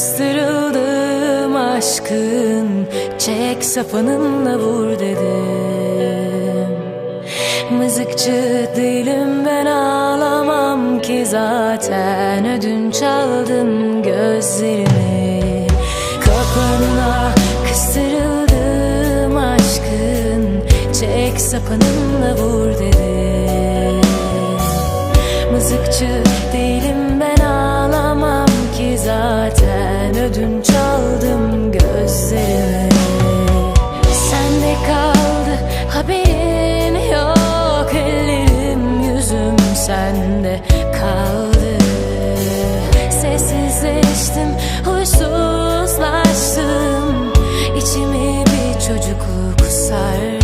Bastırıldım aşkın? Çek sapanınla vur dedim. Mızıkçı değilim ben ağlamam ki zaten. Ödünç aldın gözlerimi. Kapına kıstırıldım aşkın? Çek sapanınla vur dedim. Mızıkçı değilim ben ağlamam ki zaten. Ödünç aldım gözlerimi Sende kaldı haberin yok Ellerim yüzüm sende kaldı. Sessizleştim huysuzlaştım. İçimi bir çocukluk sardı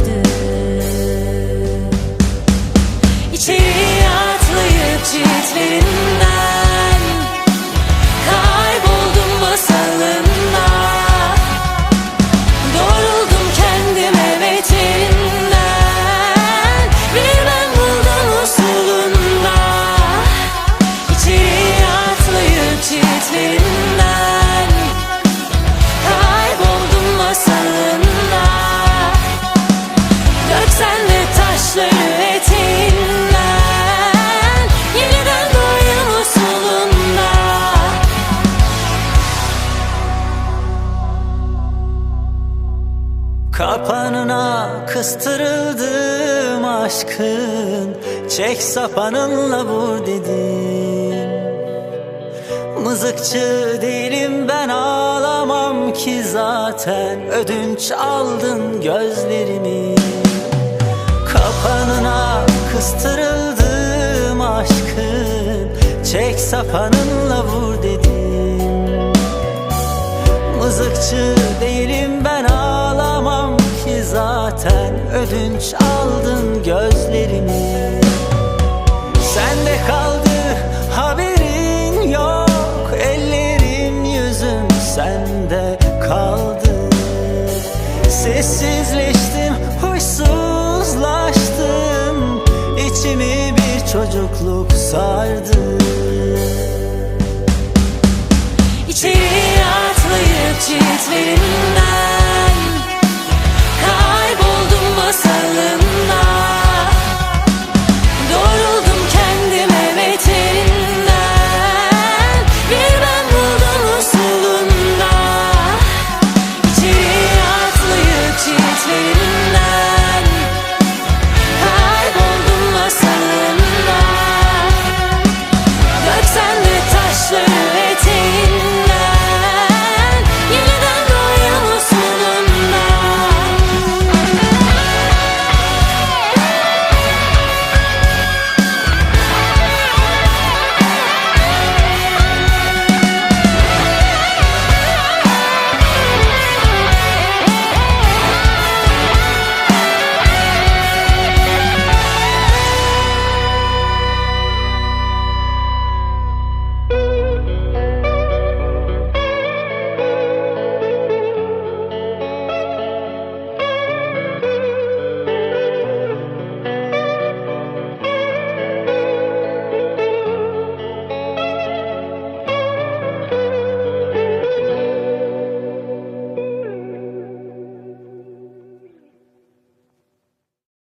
çitlerinden Kayboldum masalında. Döksen de taşları eteğinden Yeniden doğayım usulunda. Kapanına kıstırıldım aşkın Çek sapanınla vur dedim Mızıkçı değilim ben ağlamam ki zaten. Ödünç aldın gözlerimi. Kapanına kıstırıldım aşkın Çek sapanınla vur dedim. Mızıkçı değilim ben ağlamam ki zaten. Ödünç aldın gözlerimi. Sende kaldı haberin sende kaldı. Sessizleştim huysuzlaştım. İçimi bir çocukluk sardı. İçeri atlayıp çitlerinden